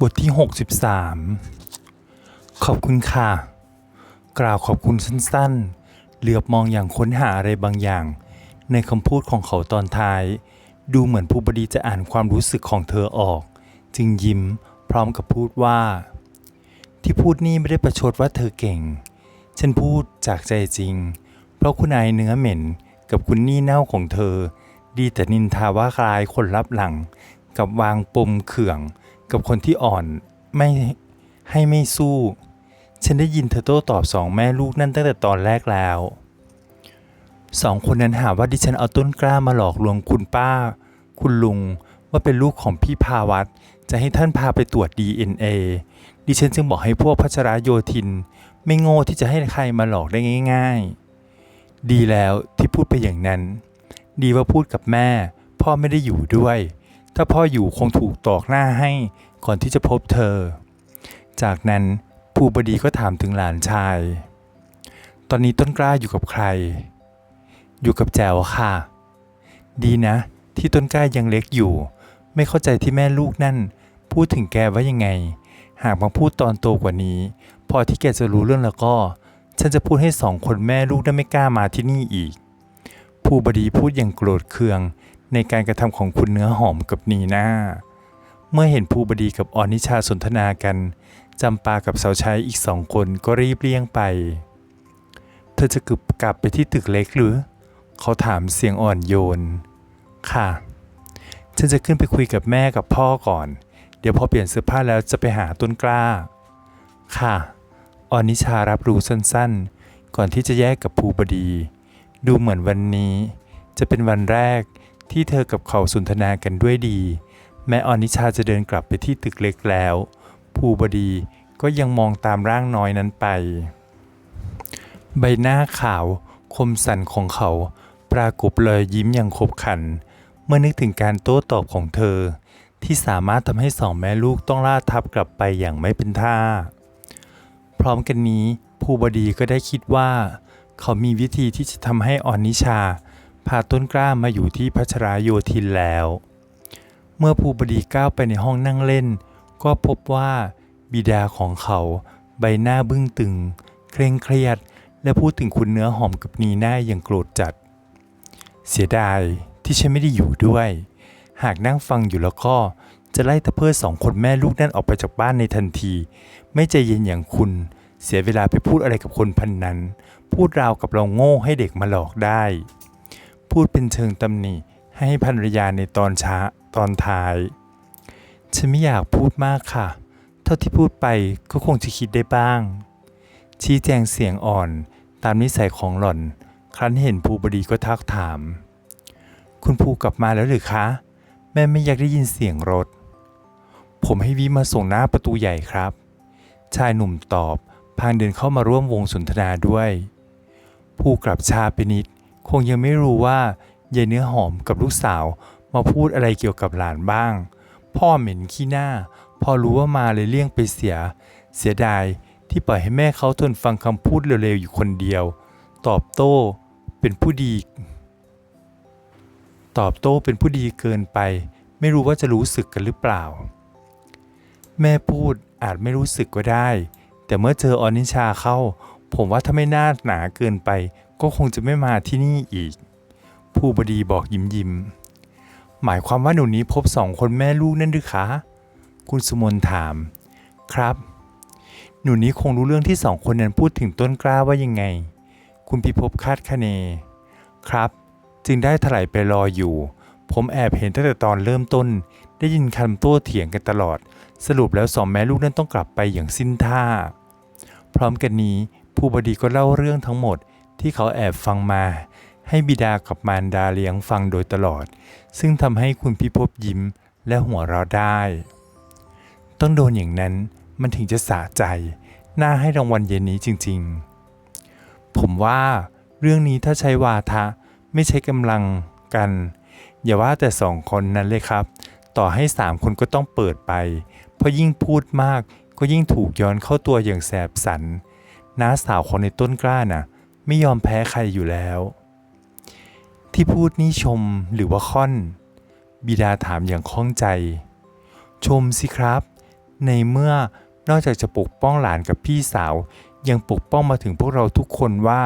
บทที่ 63 ขอบคุณค่ะ กล่าวขอบคุณสั้นๆ เหลือบมองอย่างค้นหาอะไรบางอย่าง ในคำพูดของเขาตอนท้าย ดูเหมือนผู้บดีจะอ่านความรู้สึกของเธอออก จึงยิ้มพร้อมกับพูดว่า ที่พูดนี่ไม่ได้ประชดว่าเธอเก่ง ฉันพูดจากใจจริง เพราะคุณนายเนื้อเหม็นกับคุณนี่เน่าของเธอ ดีแต่นินทาว่าคลายคนรับหลัง กับวางปมเขื่อง กับคนที่อ่อนไม่ให้ไม่สู้ ฉันได้ยินเธอโต้ตอบสองแม่ลูกนั่นตั้งแต่ตอนแรกแล้วสองคนนั้นหาว่าดิฉันเอาต้นกล้ามาหลอกลวงคุณป้า คุณลุงว่าเป็นลูกของพี่พาวัตจะให้ท่านพาไปตรวจ DNA ดิฉันจึงบอกให้พวกพัชรโยธิน ไม่โง่ที่จะให้ใครมาหลอกได้ง่าย ๆ ดีแล้วที่พูดไปอย่างนั้น ดีว่าพูดกับแม่ พ่อไม่ได้อยู่ด้วย ถ้าพ่ออยู่คงถูกตอกหน้าให้ก่อนที่จะพบเธอ จากนั้นภูบดีก็ถามถึงหลานชาย ตอนนี้ต้นกล้าอยู่กับใคร อยู่กับแจวค่ะ ดีนะ ที่ต้นกล้ายังเล็กอยู่ ไม่เข้าใจที่แม่ลูกนั่น พูดถึงแกว่ายังไง หากมาพูดตอนโตกว่านี้ พอที่แกจะรู้เรื่องแล้วก็ ฉันจะพูดให้สองคนแม่ลูกได้ไม่กล้ามาที่นี่อีก ภูบดีพูดอย่างโกรธเคือง ในการกระทำของคุณเนื้อหอมกับนีนาเมื่อเห็นภูบดีกับออนิชาสนทนากันจำปากับสาวใช้อีกสองคนก็รีบเลี่ยงไป เธอจะกลับกลับไปที่ตึกเล็กหรือ เขาถามเสียงอ่อนโยน ค่ะ ฉันจะขึ้นไปคุยกับแม่กับพ่อก่อน เดี๋ยวพอเปลี่ยนเสื้อผ้าแล้วจะไปหาต้นกล้า ค่ะออนิชารับรู้สั้นๆ ก่อนที่จะแยกกับภูบดี ดูเหมือนวันนี้ จะเป็นวันแรก ที่เธอกับเขาสนทนากันด้วยดี แม้ออนิชาจะเดินกลับไปที่ตึกเล็กแล้ว ภูบดีก็ยังมองตามร่างน้อยนั้นไป ใบหน้าขาวคมสันของเขา ปรากฏเลยยิ้มอย่างขบขัน เมื่อนึกถึงการโต้ตอบของเธอ ที่สามารถทำให้สองแม่ลูกต้องล่าทับกลับไปอย่างไม่เป็นท่า พร้อมกันนี้ภูบดีก็ได้คิดว่า เขามีวิธีที่จะทำให้ออนนิชา พาต้นกล้ามาอยู่ที่พัชรายโยธินแล้ว เมื่อภูบดีก้าวไปในห้องนั่งเล่น ก็พบว่าบิดาของเขาใบหน้าบึ้งตึง เคร่งเครียด และพูดถึงคุณเนื้อหอมกับนีน่าอย่างโกรธจัด เสียดายที่ฉันไม่ได้อยู่ด้วย หากนั่งฟังอยู่แล้วก็จะไล่ตะเพิดสองคนแม่ลูกนั่นออกไปจากบ้านในทันที ไม่ใจเย็นอย่างคุณ เสียเวลาไปพูดอะไรกับคนพันนั้น พูดราวกับเราโง่ให้เด็กมาหลอกได้ พูดเป็นเชิงตำหนิให้ภรรยาในตอนช้าตอนท้าย ฉันไม่อยากพูดมากค่ะ เท่าที่พูดไปก็คงจะคิดได้บ้าง ชี้แจงเสียงอ่อนตามนิสัยของหล่อน ครั้นเห็นภูบดีก็ทักถาม คุณภูกลับมาแล้วหรือคะ แม่ไม่อยากได้ยินเสียงรถ ผมให้วิมาส่งหน้าประตูใหญ่ครับ ชายหนุ่มตอบพางเดินเข้ามาร่วมวงสนทนาด้วย ผู้กลับชาไปนิด คงยังไม่รู้ว่ายายเนื้อหอมกับลูกสาวมาพูดอะไรเกี่ยวกับหลานบ้าง พ่อเหม็นขี้หน้า พอรู้ว่ามาเลยเลี่ยงไปเสีย เสียดายที่ปล่อยให้แม่เขาทนฟังคำพูดเร็วๆอยู่คนเดียว ตอบโต้เป็นผู้ดี ตอบโต้เป็นผู้ดีเกินไป ไม่รู้ว่าจะรู้สึกกันหรือเปล่า แม่พูดอาจไม่รู้สึกก็ได้ แต่เมื่อเจอออนิชาเข้า ผมว่าถ้าไม่น่าหนาเกินไป ก็คงจะไม่มาที่นี่อีก ผู้บดีบอกยิ้มยิ้ม หมายความว่าหนูนี้พบสองคนแม่ลูกนั่นหรือคะ คุณสุมนถาม ครับ หนูนี้คงรู้เรื่องที่สองคนนั้นพูดถึงต้นกล้าว่ายังไง คุณพิภพคาดคะเน ครับ จึงได้ถลายไปรออยู่ ผมแอบเห็นตั้งแต่ตอนเริ่มต้น ได้ยินคำโต้เถียงกันตลอด สรุปแล้วสองแม่ลูกนั้นต้องกลับไปอย่างสิ้นท่า พร้อมกันนี้ผู้บดีก็เล่าเรื่องทั้งหมด ที่เขาแอบฟังมา ให้บิดากับมารดาเลี้ยงฟังโดยตลอด ซึ่งทำให้คุณพิภพยิ้มและหัวเราะได้ ต้องโดนอย่างนั้นมันถึงจะสะใจ น่าให้รางวัลเย็นนี้จริงๆ ผมว่าเรื่องนี้ถ้าใช้วาทะไม่ใช้กำลังกัน อย่าว่าแต่สองคนนั้นเลยครับ ต่อให้สามคนก็ต้องเปิดไป เพราะยิ่งพูดมากก็ยิ่งถูกย้อนเข้าตัวอย่างแสบสันน้าสาวคนในต้นกล้าน่ะ ไม่ยอมแพ้ใครอยู่แล้ว ที่พูดนี่ชมหรือว่าค่อน บิดาถามอย่างข้องใจ ชมสิครับ ในเมื่อนอกจากจะปกป้องหลานกับพี่สาว ยังปกป้องมาถึงพวกเราทุกคนว่า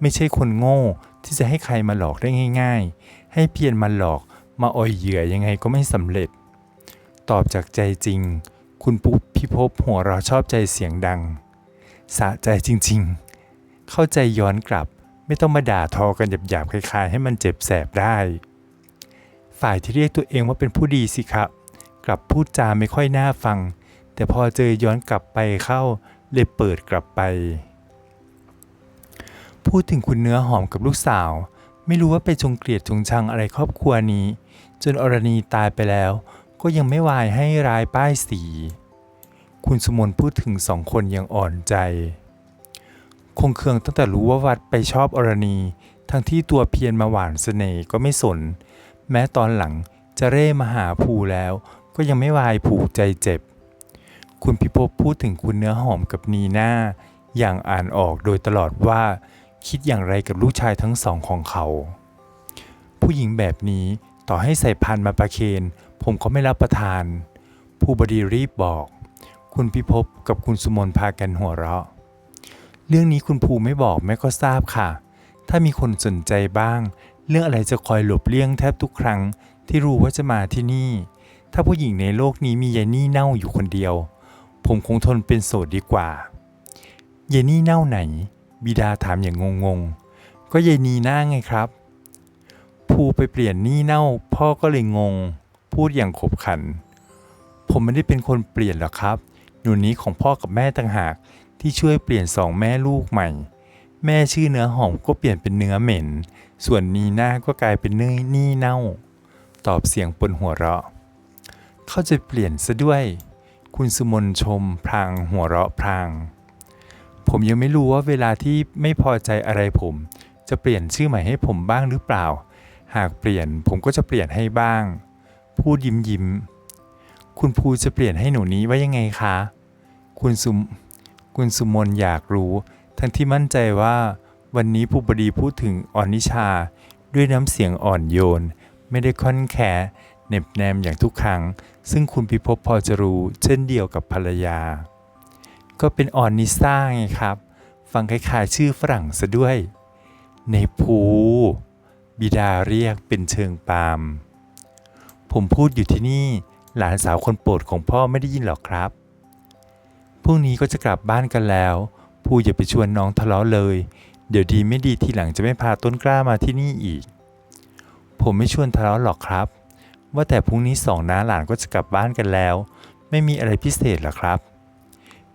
ไม่ใช่คนโง่ที่จะให้ใครมาหลอกได้ง่าย ๆ ให้เพียรมาหลอกมาอ่อยเหยื่อยังไงก็ไม่สำเร็จ ตอบจากใจจริง คุณปุ๊บพิภพหัวเราชอบใจเสียงดัง สะใจจริง ๆ เข้าใจย้อนกลับ ไม่ต้องมาด่าทอกันหยาบๆคล้ายๆ ให้มันเจ็บแสบได้ ฝ่ายที่เรียกตัวเองว่าเป็นผู้ดีสิครับ กลับพูดจาไม่ค่อยน่าฟัง แต่พอเจอย้อนกลับไปเข้าเลยเปิดกลับไป พูดถึงคุณเนื้อหอมกับลูกสาว ไม่รู้ว่าไปจงเกลียดจงชังอะไรครอบครัวนี้ จนอรณีตายไปแล้ว ก็ยังไม่วายให้ร้ายป้ายสี คุณสมนพูดถึงสองคนยังอ่อนใจ คงเคืองตั้งแต่รู้ว่าวัดไปชอบอรณี ทั้งที่ตัวเพียรมาหวานเสน่ห์ก็ไม่สน แม้ตอนหลังจะเร่มาหาภูแล้ว ก็ยังไม่วายผูกใจเจ็บ คุณพิภพพูดถึงคุณเนื้อหอมกับนีน่าอย่างอ่านออกโดยตลอดว่า คิดอย่างไรกับลูกชายทั้งสองของเขา ผู้หญิงแบบนี้ต่อให้ใส่พันมาประเคน ผมก็ไม่รับประทาน ผู้บดีรีบบอก คุณพิภพกับคุณสุมนพากันหัวเราะ เรื่องนี้คุณภูไม่บอกแม่ก็ทราบค่ะ ถ้ามีคนสนใจบ้าง เรื่องอะไรจะคอยหลบเลี่ยงแทบทุกครั้งที่รู้ว่าจะมาที่นี่ ถ้าผู้หญิงในโลกนี้มียายนี่เน่าอยู่คนเดียว ผมคงทนเป็นโสดดีกว่ายายนี่เน่าไหน บิดาถามอย่างงงๆ ก็ยายนีหน้าไงครับ ภูไปเปลี่ยนนี่เน่า พ่อก็เลยงง พูดอย่างขบขัน ผมไม่ได้เป็นคนเปลี่ยนหรอกครับ หนูนี้ของพ่อกับแม่ต่างหาก ที่ช่วยเปลี่ยนสองแม่ลูกใหม่ แม่ชื่อเนื้อหอมก็เปลี่ยนเป็นเนื้อเหม็น ส่วนนีหน้าก็กลายเป็นเนื้อนี่เน่า ตอบเสียงปนหัวเราะ เขาจะเปลี่ยนซะด้วย คุณสุมนชมพลางหัวเราะพลาง ผมยังไม่รู้ว่าเวลาที่ไม่พอใจอะไรผม จะเปลี่ยนชื่อใหม่ให้ผมบ้างหรือเปล่า หากเปลี่ยนผมก็จะเปลี่ยนให้บ้าง พูดยิ้มยิ้มคุณภูจะเปลี่ยนให้หนูนี้ว่ายังไงคะ คุณสุม คุณสุมนอยากรู้ ทั้งที่มั่นใจว่า วันนี้ผู้บดีพูดถึงอ่อนนิชา ด้วยน้ำเสียงอ่อนโยน ไม่ได้ค่อนแขเหน็บแนมอย่างทุกครั้ง ซึ่งคุณพิภพพอจะรู้ เช่นเดียวกับภรรยา ก็เป็นอ่อนนิซ่าไงครับ ฟังคล้ายๆชื่อฝรั่งซะด้วย ในภูบิดาเรียกเป็นเชิงปาม ผมพูดอยู่ที่นี่ หลานสาวคนโปรดของพ่อไม่ได้ยินหรอกครับ รุ่งนี้ก็จะกลับบ้านกันแล้วภูอย่าไปชวนน้องทะเลาะเลย เดี๋ยวดีไม่ดีทีหลังจะไม่พาต้นกล้ามาที่นี่อีก ผมไม่ชวนทะเลาะหรอกครับ ว่าแต่พรุ่งนี้สองน้าหลานก็จะกลับบ้านกันแล้ว ไม่มีอะไรพิเศษหรอครับ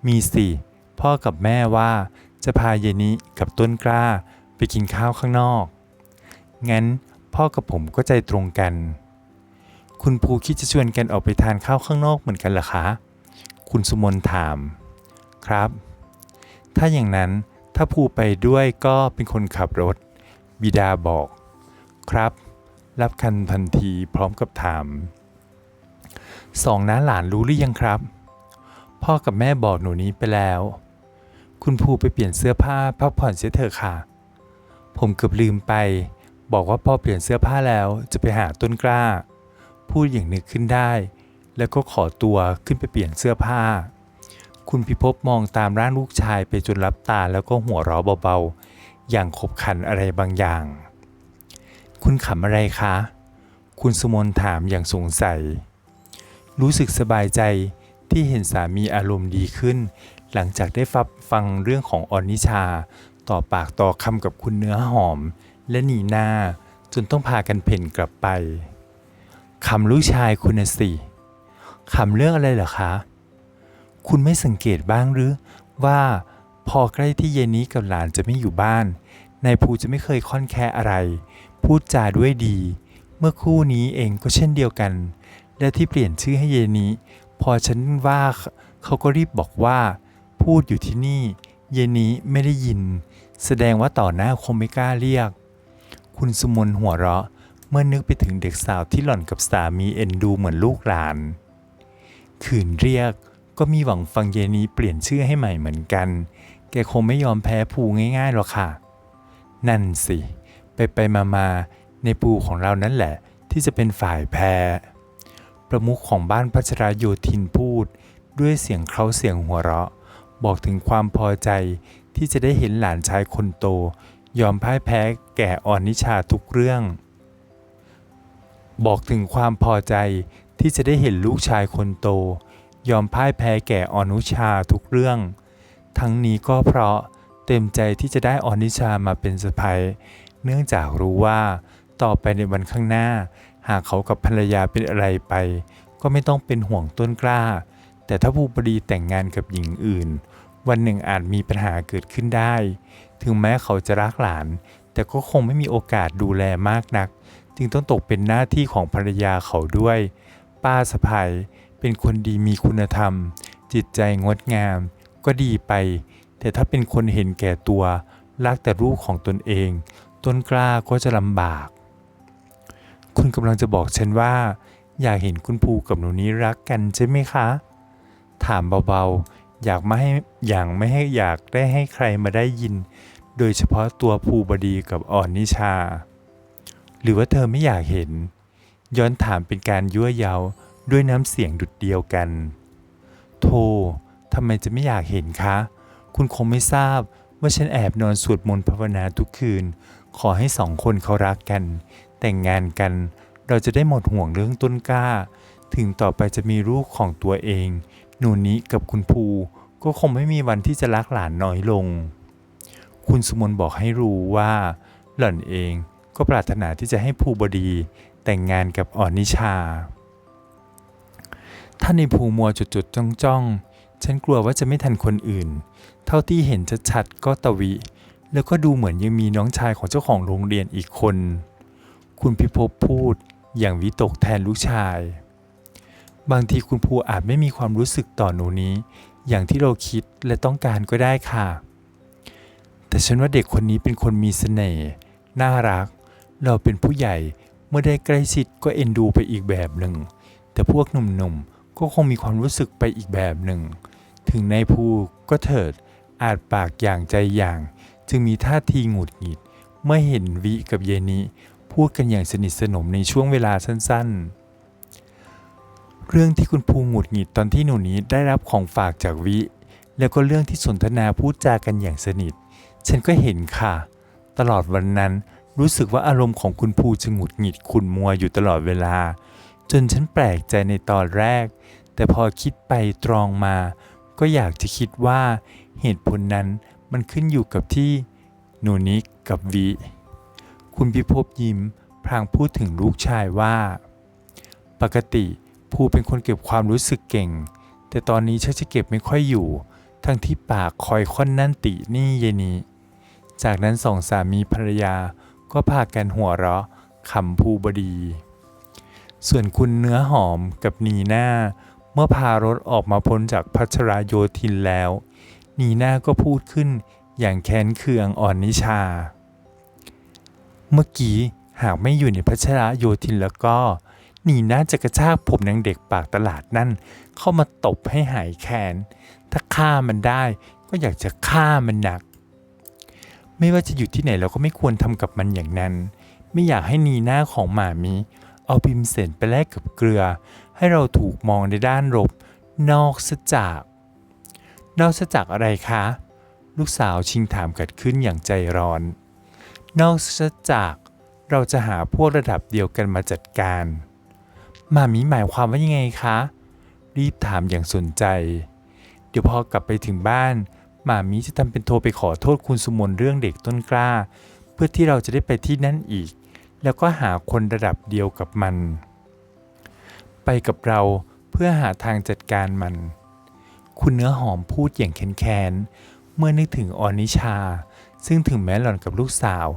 มีสิ พ่อกับแม่ว่าจะพาเยนนี้กับต้นกล้าไปกินข้าวข้างนอก งั้นพ่อกับผมก็ใจตรงกัน คุณภูคิดจะชวนกันออกไปทานข้าวข้างนอกเหมือนกันเหรอคะ คุณสุมนถาม ครับ ถ้าอย่างนั้นถ้าภูไปด้วยก็เป็นคนขับรถ บิดาบอก ครับ รับคันทันทีพร้อมกับถาม สองน้าหลานรู้หรือยังครับ พ่อกับแม่บอกหนูนี้ไปแล้ว คุณภูไปเปลี่ยนเสื้อผ้าพักผ่อนเสียเถอะค่ะ ผมเกือบลืมไป บอกว่าพ่อเปลี่ยนเสื้อผ้าแล้วจะไปหาต้นกล้า พูดอย่างนึกขึ้นได้ แล้วก็ขอตัวขึ้นไปเปลี่ยนเสื้อผ้า คุณพิภพมองตามร่างลูกชายไปจนรับตาแล้วก็หัวเราะเบาๆ อย่างขบขันอะไรบางอย่าง คุณขำอะไรคะ คุณสมนถามอย่างสงสัย รู้สึกสบายใจที่เห็นสามีอารมณ์ดีขึ้น หลังจากได้ฟับฟังเรื่องของออนิชา ต่อปากต่อคำกับคุณเนื้อหอม และหนีนาจนต้องพากันเพ่นกลับไปคำลูกชายคุณน่ะสิคำเรื่องอะไรเหรอคะ คุณไม่สังเกตบ้างหรือ ว่าพอใกล้ที่เย็นนี้กับหลานจะไม่อยู่บ้าน นายภูจะไม่เคยค่อนแค่อะไร พูดจาด้วยดี เมื่อคู่นี้เองก็เช่นเดียวกัน และที่เปลี่ยนชื่อให้เยนี้ พอฉันว่าเขาก็รีบบอกว่า พูดอยู่ที่นี่ เยนนี้ไม่ได้ยิน แสดงว่าต่อหน้าคงไม่กล้าเรียก คุณสมนหัวเราะเมื่อนึกไปถึงเด็กสาวที่หล่อนกับสามีเอ็นดูเหมือนลูกหลาน ขืนเรียก ก็มีหวังฟังเยนี้เปลี่ยนชื่อให้ใหม่เหมือนกัน แกคงไม่ยอมแพ้ภูง่ายๆหรอกค่ะ นั่นสิ ไปไปมามาในปูของเรานั่นแหละ ที่จะเป็นฝ่ายแพ้ ประมุขของบ้านพัชรโยธินพูด ด้วยเสียงเขาเสียงหัวเราะ บอกถึงความพอใจที่จะได้เห็นหลานชายคนโต ยอมพ่ายแพ้แก่ออนนิชาทุกเรื่อง บอกถึงความพอใจที่จะได้เห็นลูกชายคนโต ยอมพ่ายแพ้แก่อนุชาทุกเรื่อง ทั้งนี้ก็เพราะเต็มใจที่จะได้อนิชามาเป็นสะพ้ยเนื่องจากรู้ว่าต่อไปในวันข้างหน้า หากเขากับภรรยาเป็นอะไรไป ก็ไม่ต้องเป็นห่วงต้นกล้า แต่ถ้าภูบดีแต่งงานกับหญิงอื่น วันหนึ่งอาจมีปัญหาเกิดขึ้นได้ ถึงแม้เขาจะรักหลาน แต่ก็คงไม่มีโอกาสดูแลมากนัก จึงต้องตกเป็นหน้าที่ของภรรยาเขาด้วย ป้าสะพาย เป็นคนดีมีคุณธรรม จิตใจงดงาม ก็ดีไป แต่ถ้าเป็นคนเห็นแก่ตัว รักแต่รูปของตนเอง ต้นกล้าก็จะลำบาก คุณกำลังจะบอกฉันว่า อยากเห็นคุณภูกับหนูนี้รักกันใช่ไหมคะ ถามเบาๆ อยากไม่ให้อย่างไม่ให้อยากได้ให้ใครมาได้ยิน โดยเฉพาะตัวภูบดีกับอ่อนนิชา หรือว่าเธอไม่อยากเห็น ย้อนถามเป็นการยั่วเย้า ด้วยน้ำเสียงดุดเดียวกันโธ่ทำไมจะไม่อยากเห็นคะ คุณคงไม่ทราบว่าฉันแอบนอนสวดมนต์ภาวนาทุกคืน ขอให้สองคนเขารักกัน แต่งงานกัน เราจะได้หมดห่วงเรื่องต้นกล้า ถึงต่อไปจะมีลูกของตัวเอง หนูนี้กับคุณภูก็คงไม่มีวันที่จะรักหลานน้อยลง คุณสุมนบอกให้รู้ว่า หล่อนเองก็ปรารถนาที่จะให้ภูบดี แต่งงานกับอ่อนนิชา ถ้าในภูมัวจุดๆจ้องๆ ฉันกลัวว่าจะไม่ทันคนอื่น เท่าที่เห็นชัดๆก็ตวิ แล้วก็ดูเหมือนยังมีน้องชายของเจ้าของโรงเรียนอีกคน คุณพิภพพูดอย่างวิตกแทนลูกชาย บางทีคุณภูอาจไม่มีความรู้สึกต่อหนูนี้ อย่างที่เราคิดและต้องการก็ได้ค่ะ แต่ฉันว่าเด็กคนนี้เป็นคนมีเสน่ห์น่ารัก เราเป็นผู้ใหญ่เมื่อได้ใกล้ชิดก็เอ็นดูไปอีกแบบหนึ่ง แต่พวกหนุ่มๆ ก็คงมีความรู้สึกไปอีกแบบหนึ่ง ถึงในภูก็เถิด อาจปากอย่างใจอย่าง จึงมีท่าทีหงุดหงิด เมื่อเห็นวิกับเยนิพูดกันอย่างสนิทสนมในช่วงเวลาสั้นๆ เรื่องที่คุณภูหงุดหงิดตอนที่หนูนี้ได้รับของฝากจากวิ แล้วก็เรื่องที่สนทนาพูดจากันอย่างสนิท ฉันก็เห็นค่ะ ตลอดวันนั้นรู้สึกว่าอารมณ์ของคุณภูจะหงุดหงิดขุนมัวอยู่ตลอดเวลา จนฉันแปลกใจในตอนแรก แต่พอคิดไปตรองมา ก็อยากจะคิดว่าเหตุผลนั้นมันขึ้นอยู่กับที่หนูนิกกับวิคุณพิภพยิ้มพลางพูดถึงลูกชายว่า ปกติภูเป็นคนเก็บความรู้สึกเก่ง แต่ตอนนี้ชักจะเก็บไม่ค่อยอยู่ ทั้งที่ปากคอยค่อนนั่นตินี่เยนี้จากนั้นสองสามีภรรยาก็พากันหัวเราะขำภูบดี ส่วนคุณเนื้อหอมกับนีน่าเมื่อพารถออกมาพ้นจากพัชรโยธินแล้ว นีน่าก็พูดขึ้นอย่างแค้นเคืองอ่อนนิชา เมื่อกี้หากไม่อยู่ในพัชรโยธินแล้วก็นีน่าจะกระชากผมนางเด็กปากตลาดนั่น เข้ามาตบให้หายแค้น ถ้าฆ่ามันได้ก็อยากจะฆ่ามันหนัก ไม่ว่าจะอยู่ที่ไหนเราก็ไม่ควรทำกับมันอย่างนั้น ไม่อยากให้นีหน้าของหมามี เอาพิมเสนไปแลกกับเกลือ ให้เราถูกมองในด้านลบนอกซะจาก นอกซะจากอะไรคะ ลูกสาวชิงถามกัดขึ้นอย่างใจร้อน นอกซะจากเราจะหาพวกระดับเดียวกันมาจัดการหมามีหมายความว่ายังไงคะ รีบถามอย่างสนใจ เดี๋ยวพอกลับไปถึงบ้านหมามีจะทำเป็นโทรไปขอโทษคุณสุมนเรื่องเด็กต้นกล้า เพื่อที่เราจะได้ไปที่นั่นอีก แล้วก็หาคนระดับเดียวกับมัน ไปกับเราเพื่อหาทางจัดการมัน คุณเนื้อหอมพูดอย่างแค้นๆเมื่อนึกถึงออนิชา ซึ่งถึงแม้หล่อนกับลูกสาว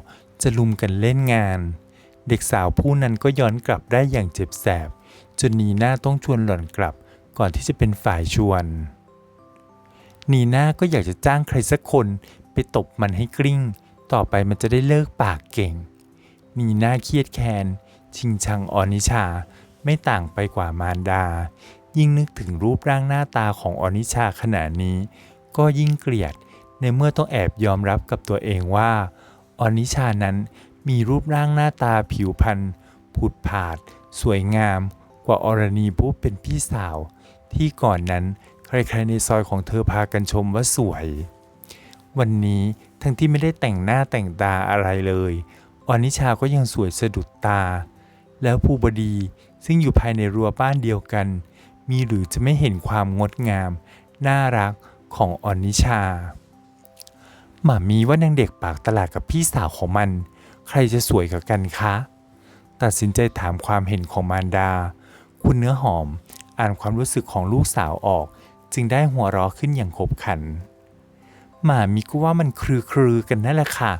จะลุมกันเล่นงาน เด็กสาวผู้นั้นก็ย้อนกลับได้อย่างเจ็บแสบ จนนีน่าต้องชวนหล่อนกลับก่อนที่จะเป็นฝ่ายชวน นีน่าก็อยากจะจ้างใครสักคนไปตบมันให้กลิ้ง ต่อไปมันจะได้เลิกปากเก่ง นีน่าเครียดแค้นชิงชังออนิชาไม่ต่างไปกว่ามารดา ยิ่งนึกถึงรูปร่างหน้าตาของออนิชาขณะนี้ ก็ยิ่งเกลียดในเมื่อต้องแอบยอมรับกับตัวเองว่าออนิชานั้นมีรูปร่างหน้าตาผิวพรรณผุดผาด สวยงาม กว่าอรณีผู้เป็นพี่สาว ที่ก่อนนั้นใครๆในซอยของเธอพากันชมว่าสวย วันนี้ทั้งที่ไม่ได้แต่งหน้าแต่งตาอะไรเลย อนิชาก็ยังสวยสะดุดตา แล้วภูบดีซึ่งอยู่ภายในรั้วบ้านเดียวกัน มีหรือจะไม่เห็นความงดงาม น่ารักของอนิชาหมามีว่านางเด็กปากตลาดกับพี่สาวของมัน ใครจะสวยกว่ากันคะ ตัดสินใจถามความเห็นของมารดา คุณเนื้อหอมอ่านความรู้สึกของลูกสาวออก จึงได้หัวเราะขึ้นอย่างขบขันหมามีก็ว่ามันคลือคลือๆกันนั่นแหละค่ะ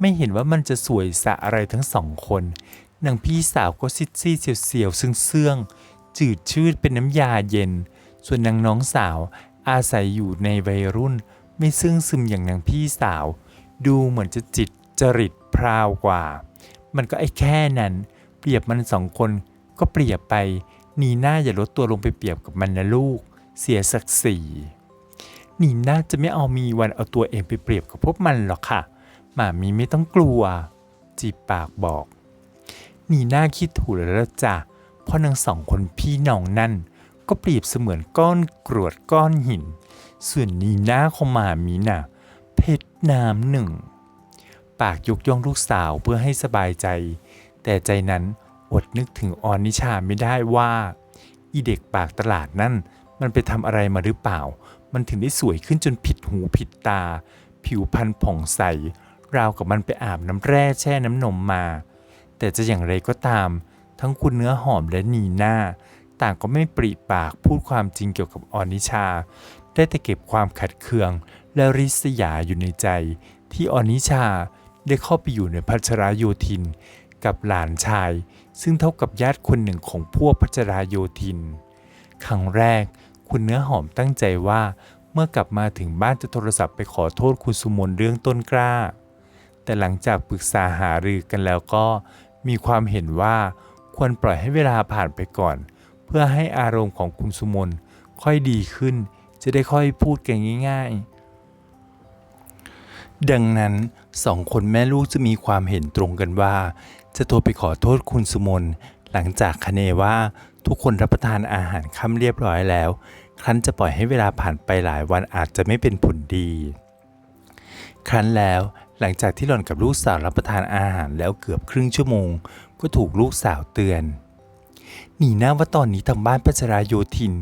ไม่เห็นว่ามันจะสวยสะอะไรทั้งสองคนนางพี่สาวก็ซิดซี่เสียวๆซึ่งเสื่องจืดชืดเป็นน้ำยาเย็น ส่วนนางน้องสาวอาศัยอยู่ในวัยรุ่น ไม่ซึ่งซึมอย่างนางพี่สาว ดูเหมือนจะจิตจริตพราวกว่า มันก็ไอ้แค่นั้น เปรียบมันสองคนก็เปรียบไปนีน่าอย่าลดตัวลงไปเปรียบกับมันนะลูก เสียศักดิ์ศรีนีน่าจะไม่เอามีวันเอาตัวเองไปเปรียบกับพวกมันหรอกค่ะ หมามีไม่ต้องกลัว จีบปากบอก นีน่าคิดถูกแล้วจ้ะเพราะนางสองคนพี่น้องนั่น ก็เปรียบเสมือนก้อนกรวดก้อนหิน ส่วนนีน่าของหมามีน่ะ เพชรน้ำหนึ่ง ปากยกย่องลูกสาวเพื่อให้สบายใจ แต่ใจนั้นอดนึกถึงออนนิชาไม่ได้ว่า อีเด็กปากตลาดนั่น มันไปทำอะไรมาหรือเปล่า มันถึงได้สวยขึ้นจนผิดหูผิดตา ผิวพรรณผ่องใส ราวกับมันไปอาบน้ำแร่แช่น้ำนมมา แต่จะอย่างไรก็ตาม ทั้งคุณเนื้อหอมและนีน่าต่างก็ไม่ปริปากพูดความจริงเกี่ยวกับออนิชา ได้แต่เก็บความขัดเคือง และริษยาอยู่ในใจ ที่ออนิชาได้เข้าไปอยู่ในพัชราโยธิน กับหลานชาย ซึ่งเท่ากับญาติคนหนึ่งของพวกพัชราโยธิน ครั้งแรก คุณเนื้อหอมตั้งใจว่าเมื่อกลับมาถึงบ้านจะโทรศัพท์ไปขอโทษคุณสุมนเรื่องต้นกล้า แต่หลังจากปรึกษาหารือกันแล้วก็มีความเห็นว่าควรปล่อยให้เวลาผ่านไปก่อน เพื่อให้อารมณ์ของคุณสุมนค่อยดีขึ้น จะได้ค่อยพูดกันง่ายๆ ดังนั้นสองคนแม่ลูกจะมีความเห็นตรงกันว่า จะโทรไปขอโทษคุณสุมนหลังจากคเนว่าทุกคนรับประทานอาหารค่ำเรียบร้อยแล้ว ครั้นจะปล่อยให้เวลาผ่านไปหลายวันอาจจะไม่เป็นผลดี ครั้นแล้ว หลังจากที่หล่อนกับลูกสาวรับประทานอาหารแล้วเกือบครึ่งชั่วโมง ก็ถูกลูกสาวเตือน หนีหน้าว่าตอนนี้ทางบ้านพัชราโยธิน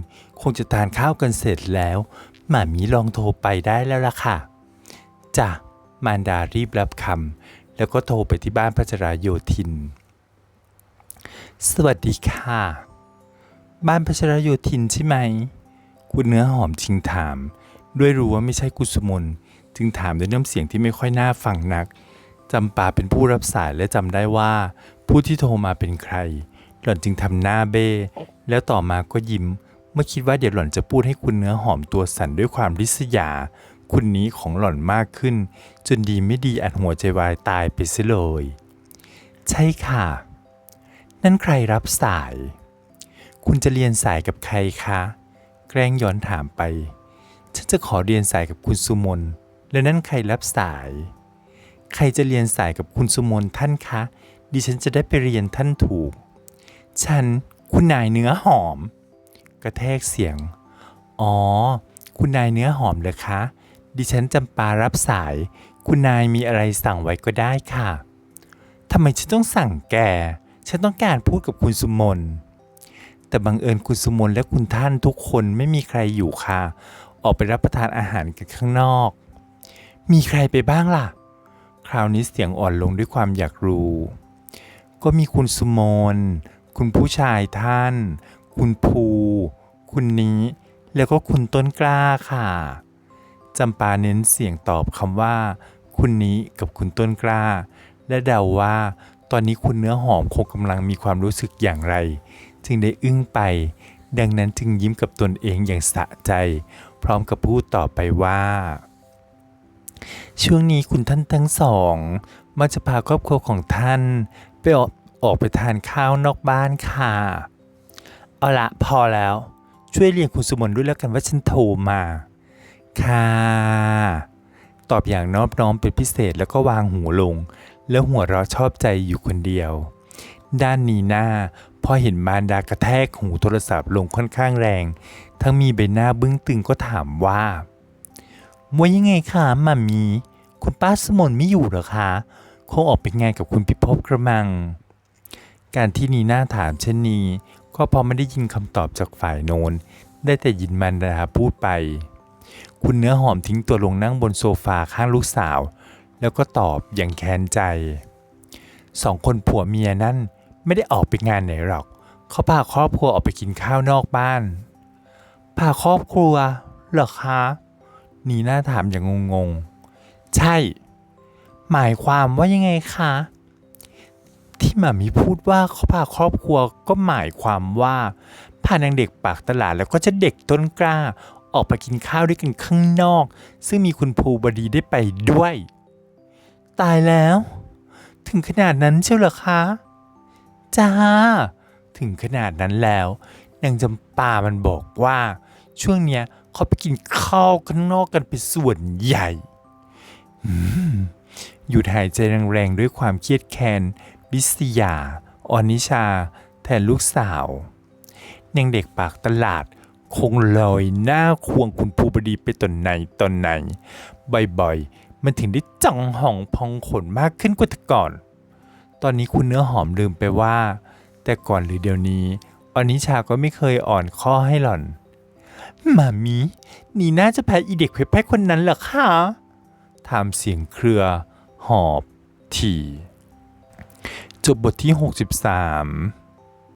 คงจะทานข้าวกันเสร็จแล้ว หมามีลองโทรไปได้แล้วล่ะค่ะจ้ะมารดารีบรับคำแล้วก็โทรไปที่บ้านพัชราโยธิน สวัสดีค่ะ บ้านพัชราโยธินใช่ไหม คุณเนื้อหอมชิงถาม ด้วยรู้ว่าไม่ใช่กุสมน จึงถามด้วยน้ำเสียงที่ไม่ค่อยน่าฟังนักจำปาเป็นผู้รับสายและจำได้ว่า ผู้ที่โทรมาเป็นใคร หล่อนจึงทำหน้าเบ้แล้วต่อมาก็ยิ้ม เมื่อคิดว่าเดี๋ยวหล่อนจะพูดให้คุณเนื้อหอมตัวสั่นด้วยความริษยา คุณนี้ของหล่อนมากขึ้น จนดีไม่ดีอัดหัวใจวายตายไปเสียเลย ใช่ค่ะ นั่นใครรับสาย คุณจะเรียนสายกับใครคะ แกล้งย้อนถามไป ฉันจะขอเรียนสายกับคุณสุมน แล้วนั่นใครรับสาย ใครจะเรียนสายกับคุณสุมนท่านคะ ดิฉันจะได้ไปเรียนท่านถูก ฉันคุณนายเนื้อหอม กระแทกเสียง อ๋อ คุณนายเนื้อหอมเลยคะ ดิฉันจำปารับสาย คุณนายมีอะไรสั่งไว้ก็ได้ค่ะทำไมฉันต้องสั่งแก ฉันต้องการพูดกับคุณสุมน แต่บังเอิญคุณสุมนและคุณท่านทุกคนไม่มีใครอยู่ค่ะ ออกไปรับประทานอาหารกันข้างนอก มีใครไปบ้างล่ะ คราวนี้เสียงอ่อนลงด้วยความอยากรู้ ก็มีคุณสุมนคุณผู้ชายท่าน คุณภู คุณนี้ แล้วก็คุณต้นกล้าค่ะจำปาเน้นเสียงตอบคำว่า คุณนี้กับคุณต้นกล้า และเดาว่า ตอนนี้คุณเนื้อหอมคงกำลังมีความรู้สึกอย่างไร จึงได้อึ้งไป ดังนั้นจึงยิ้มกับตนเองอย่างสะใจ พร้อมกับพูดต่อไปว่า ช่วงนี้คุณท่านทั้งสองมักจะพาครอบครัวของท่าน ไปออกออกไปทานข้าวนอกบ้านค่ะ เอาละพอแล้ว ช่วยเรียนคุณสมนด้วยแล้วกันว่าฉันโทรมา ค่ะ ตอบอย่างนอบน้อมเป็นพิเศษแล้วก็วางหูลง แล้วหัวเราะชอบใจอยู่คนเดียว ด้านนีหน้าพอเห็นมารดากระแทกหูโทรศัพท์ลงค่อนข้างแรงททั้งมีใบหน้าบึ้งตึงก็ถามว่า ว่ายังไงคะมามีคุณป้าสมนไม่อยู่เหรอคะ คงออกไปงานกับคุณพิภพกระมัง การที่นีน่าถามเช่นนี้ ก็พราะไม่ได้ยินคำตอบจากฝ่ายโน้น ได้แต่ยินมันดาพูดไป คุณเนื้อหอมทิ้งตัวลงนั่งบนโซฟาข้างลูกสาว แล้วก็ตอบอย่างแค้นใจ สองคนผัวเมียนั่นไม่ได้ออกไปงานไหนหรอก เขาพาครอบครัวออกไปกินข้าวนอกบ้าน พาครอบครัวเหรอคะ นีน่าถามอย่างงงๆ ใช่ หมายความว่ายังไงคะ ที่หมามีพูดว่าเขาพาครอบครัวก็หมายความว่าพานางเด็กปากตลาดแล้วก็จะเด็กต้นกล้า ออกไปกินข้าวด้วยกันข้างนอก ซึ่งมีคุณภูบดีได้ไปด้วย ตายแล้ว ถึงขนาดนั้นเชียวเหรอคะ จ้า ถึงขนาดนั้นแล้วนางจำปามันบอกว่า ช่วงเนี้ย เขาไปกินข้าวข้างนอกกันเป็นส่วนใหญ่หยุดหายใจแรงๆด้วยความเครียดแค้นบิสยาออนิชา แทนลูกสาวนางเด็กปากตลาด คงลอยหน้าควงคุณภูบดีไปตอนไหนตอนไหน บ่อยๆ มันถึงได้จังห่องพองขนมากขึ้นกว่าแต่ก่อน ตอนนี้คุณเนื้อหอมลืมไปว่า แต่ก่อนหรือเดี๋ยวนี้อนิชาก็ไม่เคยอ่อนข้อให้หล่อน หมามีนี่น่าจะแพ้อีเด็กเพชรแพ้คนนั้นเหรอคะถามเสียงเครือ หอบ ถี่ จบบทที่ 63